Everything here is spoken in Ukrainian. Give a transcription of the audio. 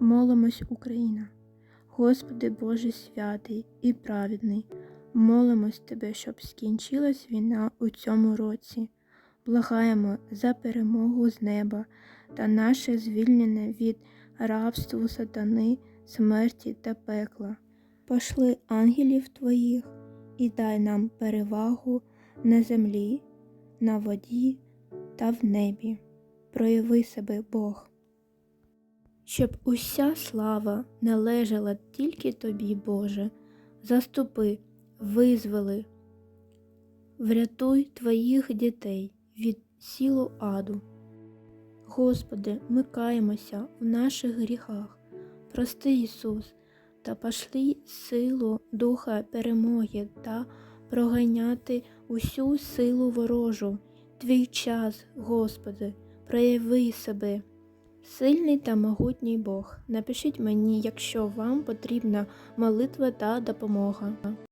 Молимось, Україна. Господи Боже святий і праведний, молимось Тебе, щоб скінчилась війна у цьому році. Благаємо за перемогу з неба та наше звільнення від рабства сатани, смерті та пекла. Пошли ангелів Твоїх і дай нам перевагу на землі, на воді та в небі. Прояви себе, Бог. Щоб уся слава належала тільки Тобі, Боже, заступи, визволи, врятуй Твоїх дітей від сілу аду. Господи, ми каємося в наших гріхах. Прости, Ісус, та пошли силу Духа перемоги та проганяти усю силу ворожу. Твій час, Господи, прояви себе. Сильний та могутній Бог, напишіть мені, якщо вам потрібна молитва та допомога.